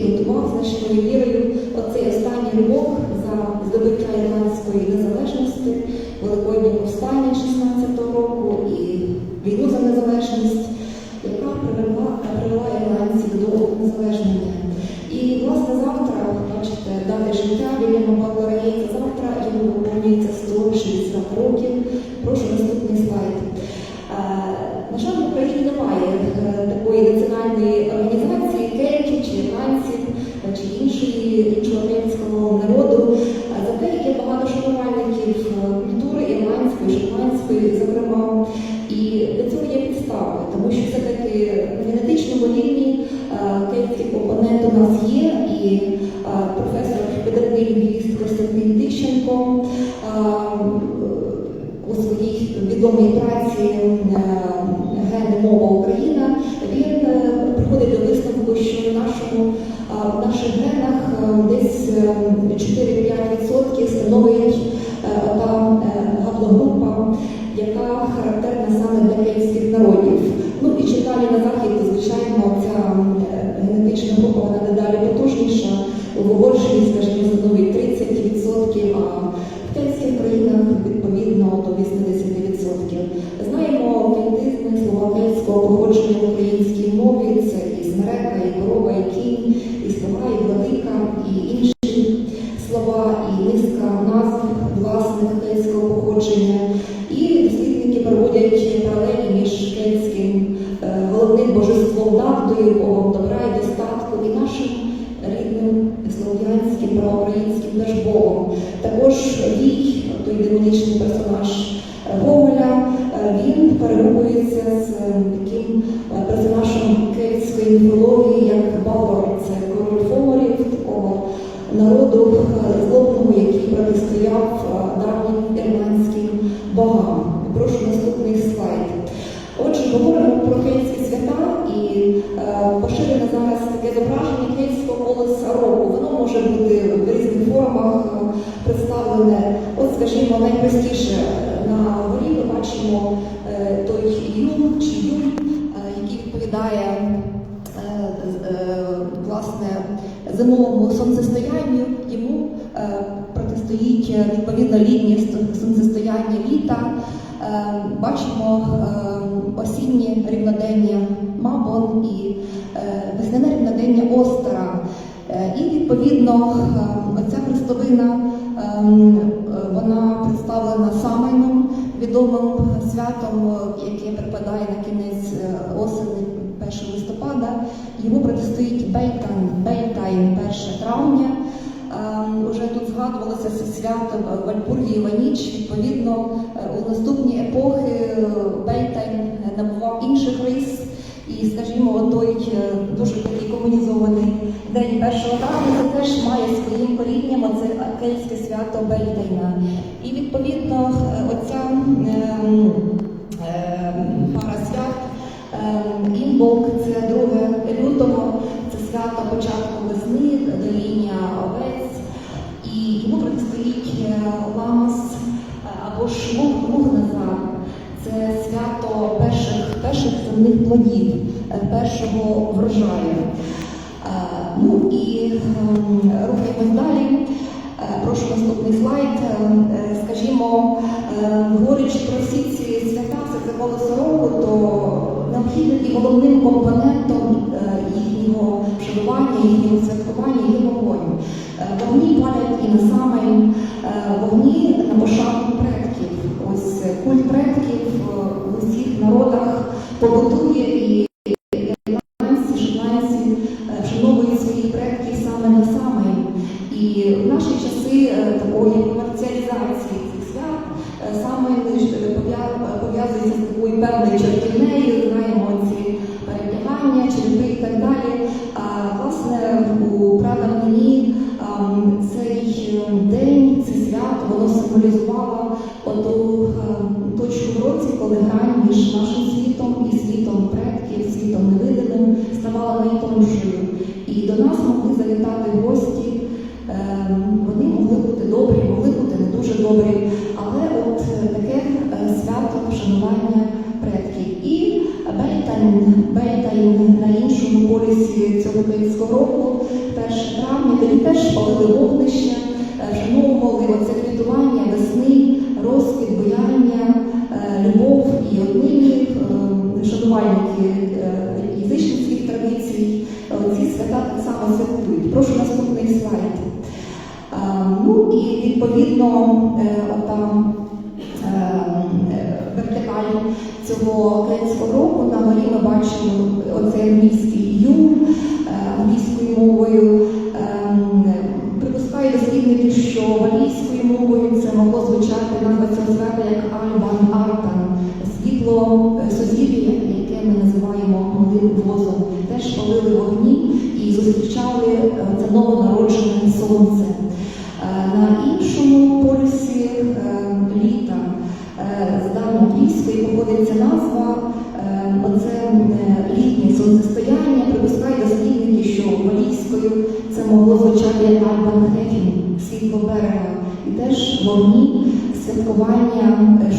підготував значною вірою оцей останній рибок за здобуття ірландської незалежності, Великоднє повстання 16-го року і війну за незалежність, яка привела, привела ірландців до незалежної. Лінгвіст Костянтин Тищенко е, у своїй відомій праці проводять паралелі між кельтським е, головним божеством Нафтою, богом добра і достатку, і нашим рідним слов'янським проукраїнським теж. Також Вій, той демонічний персонаж зимовому сонцестоянню. Йому е, протистоїть е, відповідно літнє ст- сонцестояння літа. Е, Бачимо осіннє рівнодення Мабон і весняне рівнодення Остера. І відповідно оця хрестовина відомим святом, е, яке припадає на кінець е, осені 1 листопада. Йому протистоїть Бейтайн, Бейтайн 1 травня. Ем, Уже тут згадувалося це свято Вальпургієва ніч. Відповідно, е, у наступні епохи Бейтайн набував інших рис. І, скажімо, той е, дуже такий комунізований день 1 травня теж має своїм корінням оце кельтське свято Бельдейна. І відповідно е, оця першого врожаю. Е, Ну і ем, рухаємось далі. Е, Прошу наступний слайд. Е, Скажімо, говорячи про всі ці свята, все це колесо року, то необхідним і головним компонентом їхнього вшанування, їхнього святкування є вогонь. Вогні палять і на саме вогні на пошану предків. Ось культ предків воно символізувало оту е, точку в році, коли грань між нашим світом і світом предків, світом невидимим ставала найтоншою. І до нас могли завітати гості. Е, Вони могли бути добрі, могли бути не дуже добрі, але от е, таке свято вшанування предків. І Бейтайн, на іншому полюсі цього українського року, 1 травня, тоді теж палили вогнища, е, вшановували оце квітування розквіт, буяння, е, любов і однині е, шанувальники язичницьких традицій. е, Ці свята так само святкують. Прошу наступний слайд. Ну і відповідно е, вертикаль цього українського року на горі ми бачимо оцей англійський ю англійською мовою. Ем, Припускаю дослідники, що валійською звучати назва цього як Альбан Артан, світло е, сузір'я, яке ми називаємо малим возом. Теж палили вогні і зустрічали е, це новонароджене сонце. Е, На іншому полюсі літа з давньоанглійської походиться назва. Оце літнє сонцестояння, припускають дослідники, що валійською це могло звучати як Альбан Хефін, світло берега, і теж вогні, святкування е,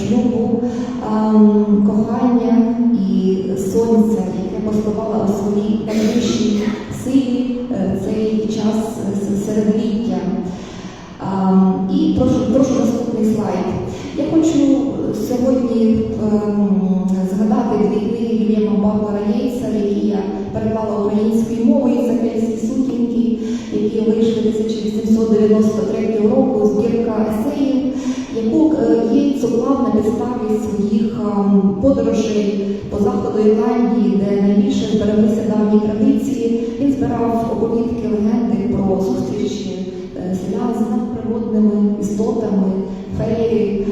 подорожей по заходу Ірландії, де найбільше збереглися давні традиції. Він збирав оповідки легенди про зустрічі е, селян з надприродними істотами, феї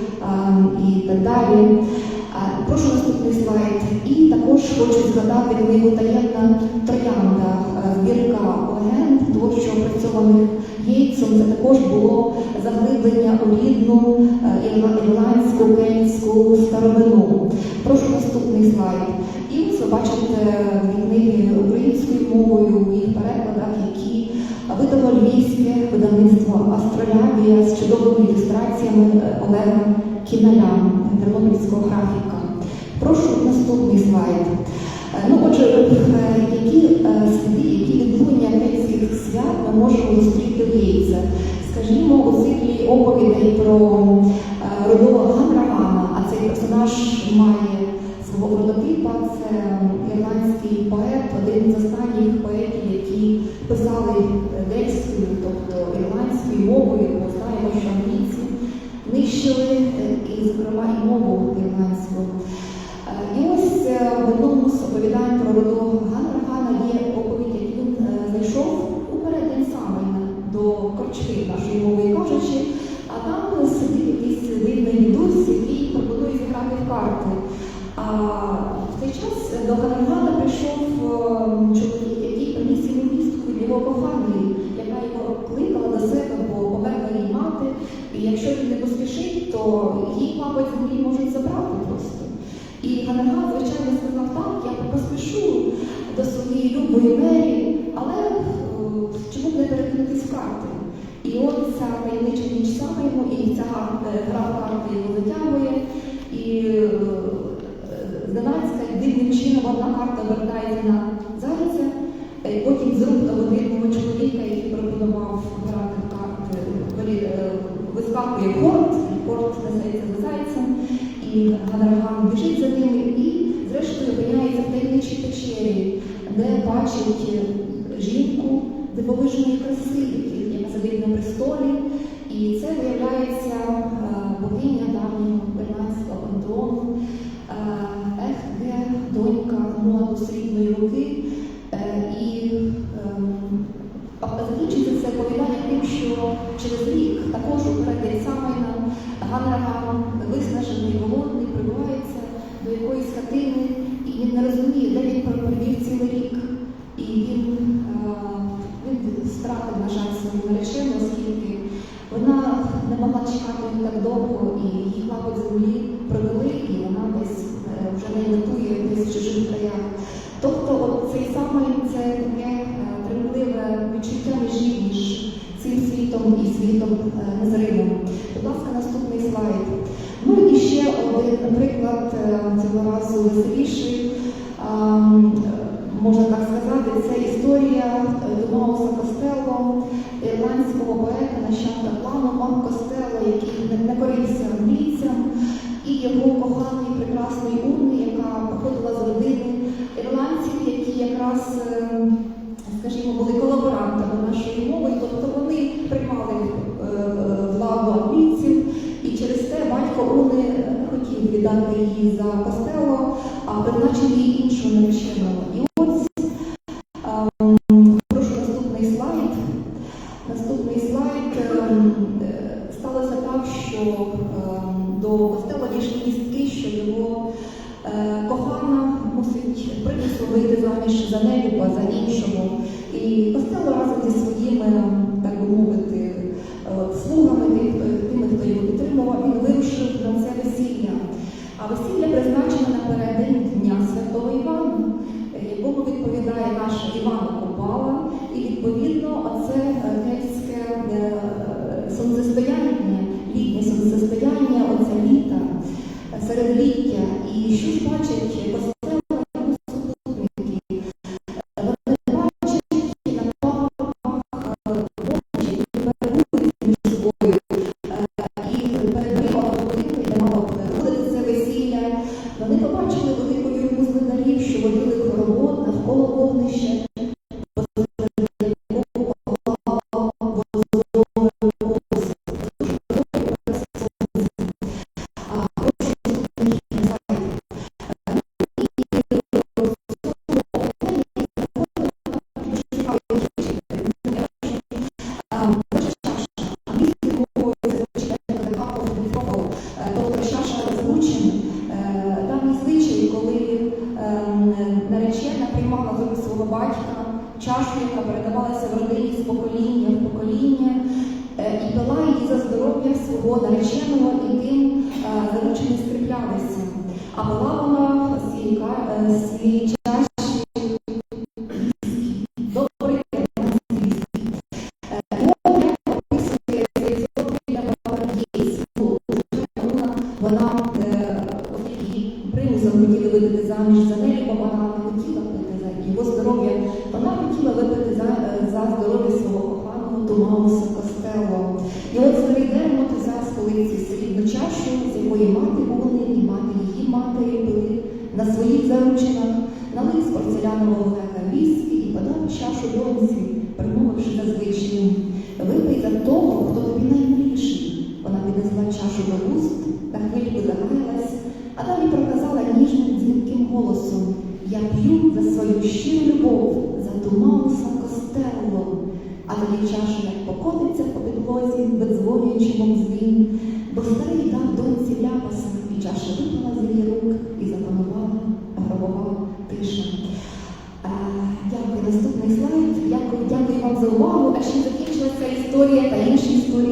і так далі. Прошу наступний слайд. І також хочу згадати книгу Таємна троянда, е, збірка легенд, творчо опрацьованих Єйцем. Це також було заглиблення у рідну е, ірландську, кельтську старовину. Прошу наступний слайд. І ви бачите книги українською мовою у їх перекладах, які видало львівське видавництво Астролябія з чудовими ілюстраціями е, Олега Кіналя, тернопільського графіка. Прошу наступний слайд. Е, Ну, отже, е, які е, сліди, які відлуння кельтських свят ми можемо зустріти в Єйце? Скажімо, у циклі оповідей про е, родового Ганрагана, а цей персонаж має свого прототипа, це ірландський поет, один з останніх поетів, які писали гельською, тобто ірландською мовою, бо знаємо, що англійці нищили е, і, зокрема, і мову ірландську. І якщо він не поспішить, то її, мабуть, землі можуть забрати просто. І Ганаган, звичайно, сказав так, я поспішу до своєї любої мері, але е, чому б не перекинутись в карти? І от ця таємнича ніч саме йому, і ця е, гра в карти його затягує, і е, зненацька дивним чином одна карта вертається на несеться за зайцем, і Ганраган біжить за ними і, зрештою, опиняється в таємничій печері, де бачить е, жінку дивовижної краси, яка сидить на престолі. І це виявляється е, богиня давнього ірландського пантеону е, Ехге, донька моду срібної так довго, і її хлопець землі провели, і вона десь е, вже не летує десь в чужих краях. Тобто цей самий це таке е, примхливе відчуття межі між цим світом і світом е, незримим. Будь ласка, наступний слайд. Ну і ще один приклад е, цього разу веселіший. нащадок. Плану Марко Стелла, який не, не корівся англійцям, нареченого і тим е, заручений скріплялися. А була вона свій е, чаші добрий вона примусом хотіла видати заміж за неї, бо вона не хотіла випити за його здоров'я. Вона хотіла випити за е, здоров'я свого коханого, домового сина. Я п'ю за свою щиру любов, за туманство костелло, а тоді чаша як покотиться по підлозі, беззвонюючи мовзвін, бо старий дав доньці ляпаса, і чаша випала з її рук і запанувала гробова тиша. Е, дякую, наступний слайд. Дякую, дякую вам за увагу. А ще закінчилася історія та інші історії.